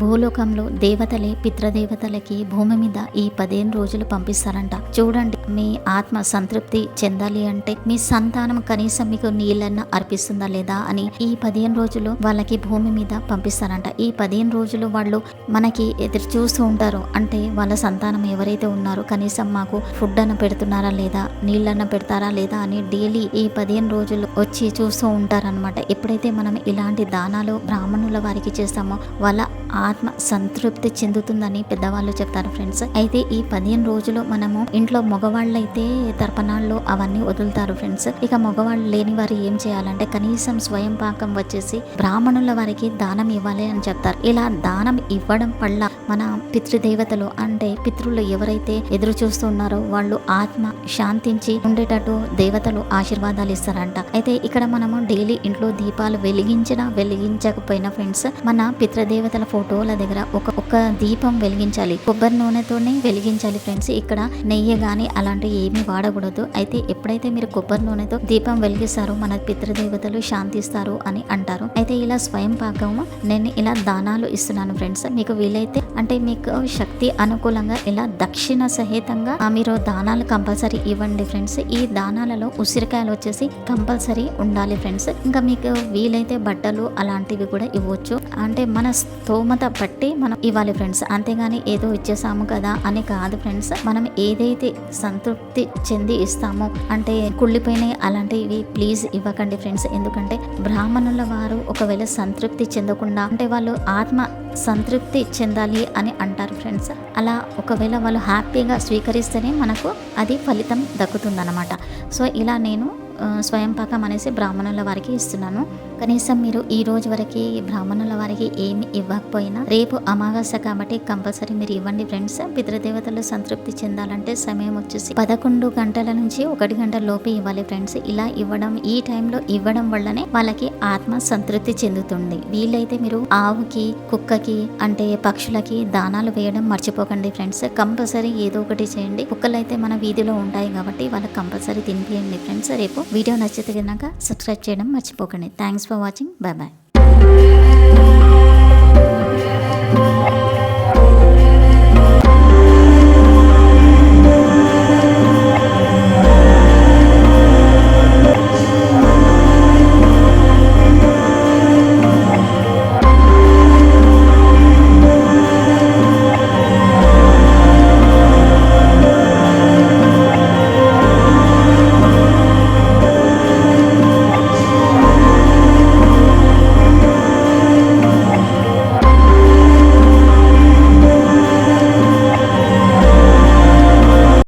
భూలోకంలో దేవతలే పితృదేవతలకి భూమి మీద ఈ పదిహేను రోజులు పంపిస్తారంట. చూడండి మీ ఆత్మ సంతృప్తి చెందాలి అంటే మీ సంతానం కనీసం మీకు నీళ్ళన్న అర్పిస్తుందా లేదా అని ఈ పదిహేను రోజులు వాళ్ళకి భూమి మీద పంపిస్తారంట. ఈ పదిహేను రోజులు వాళ్ళు మనకి ఎదురు చూస్తూ ఉంటారు. అంటే వాళ్ళ సంతానం ఎవరైతే ఉన్నారో కనీసం మాకు ఫుడ్ అన్న పెడుతున్నారా లేదా నీళ్ళన్న పెడతారా లేదా అని డైలీ ఈ పదిహేను రోజులు వచ్చి చూస్తూ ఉంటారనమాట ఎప్పుడైతే మనం ఇలాంటి దానాలు బ్రాహ్మణుల వారికి చేస్తామో వాళ్ళ ఆత్మ సంతృప్తి చెందుతుందని పెద్దవాళ్ళు చెప్తారు ఫ్రెండ్స్. అయితే ఈ పదిహేను రోజులు మనము ఇంట్లో మగవాళ్ళైతే తర్పణాల్లో అవన్నీ వదులుతారు ఫ్రెండ్స్. ఇక మగవాళ్ళు లేని వారు ఏం చేయాలంటే కనీసం స్వయం పాకం వచ్చేసి బ్రాహ్మణుల వారికి దానం ఇవ్వాలి అని చెప్తారు. ఇలా దానం ఇవ్వడం వల్ల మన పితృదేవతలు అంటే పితృలు ఎవరైతే ఎదురు చూస్తున్నారో వాళ్ళు ఆత్మ శాంతించి ఉండేటట్టు దేవతలు ఆశీర్వాదాలు ఇస్తారంట. అయితే ఇక్కడ మనము డైలీ ఇంట్లో దీపాలు వెలిగించినా వెలిగించకపోయినా ఫ్రెండ్స్ మన పితృదేవతల ఫోటోల దగ్గర ఒక ఒక దీపం వెలిగించాలి. కొబ్బరి నూనెతోనే వెలిగించాలి ఫ్రెండ్స్. ఇక్కడ నెయ్యి కానీ అలాంటివి ఏమీ వాడకూడదు. అయితే ఎప్పుడైతే మీరు కొబ్బరి నూనెతో దీపం వెలిగిస్తారో మన పితృదేవతలు శాంతిస్తారు అని అంటారు. అయితే ఇలా స్వయం పాకం నేను ఇలా దానాలు ఇస్తున్నాను ఫ్రెండ్స్. మీకు వీలైతే అంటే మీకు శక్తి అనుకూలంగా ఇలా దక్షిణ సహితంగా మీరు దానాలు కంపల్సరీ ఇవ్వండి ఫ్రెండ్స్. ఈ దానాలలో ఉసిరికాయలు వచ్చేసి కంపల్సరీ ఉండాలి ఫ్రెండ్స్. ఇంకా మీకు వీలైతే బట్టలు అలాంటివి కూడా ఇవ్వచ్చు. అంటే మన స్తోమత బట్టి మనం ఇవ్వాలి ఫ్రెండ్స్ అంతేగాని ఏదో ఇచ్చేసాము కదా అని కాదు ఫ్రెండ్స్ మనం ఏదైతే సంతృప్తి చెంది ఇస్తామో అంటే కుళ్ళిపోయినాయి అలాంటివి ప్లీజ్ ఇవ్వకండి ఫ్రెండ్స్ ఎందుకంటే బ్రాహ్మణుల వారు ఒకవేళ సంతృప్తి చెందకుండా అంటే వాళ్ళు ఆత్మ సంతృప్తి చెందాలి అని అంటారు ఫ్రెండ్స్ అలా ఒకవేళ వాళ్ళు హ్యాపీగా స్వీకరిస్తేనే మనకు అది ఫలితం దక్కుతుందన్నమాట. సో ఇలా నేను స్వయం పాకం అనేసి బ్రాహ్మణుల వారికి ఇస్తున్నాను. కనీసం మీరు ఈ రోజు వరకు బ్రాహ్మణుల వారికి ఏమి ఇవ్వకపోయినా రేపు అమావాస్య కాబట్టి కంపల్సరీ మీరు ఇవ్వండి ఫ్రెండ్స్. పితృదేవతలు సంతృప్తి చెందాలంటే సమయం వచ్చేసి పదకొండు గంటల నుంచి ఒకటి గంటల లోపు ఇవ్వాలి ఫ్రెండ్స్. ఇలా ఇవ్వడం ఈ టైంలో ఇవ్వడం వల్లనే వాళ్ళకి ఆత్మ సంతృప్తి చెందుతుంది. వీలైతే మీరు ఆవుకి కుక్కకి అంటే పక్షులకి దానాలు వేయడం మర్చిపోకండి ఫ్రెండ్స్. కంపల్సరీ ఏదో ఒకటి చేయండి. కుక్కలు అయితే మన వీధిలో ఉంటాయి కాబట్టి వాళ్ళకి కంపల్సరీ తినిపియండి ఫ్రెండ్స్. రేపు వీడియో నచ్చితే కనుక సబ్స్క్రైబ్ చేయడం మర్చిపోకండి. Thanks for watching bye bye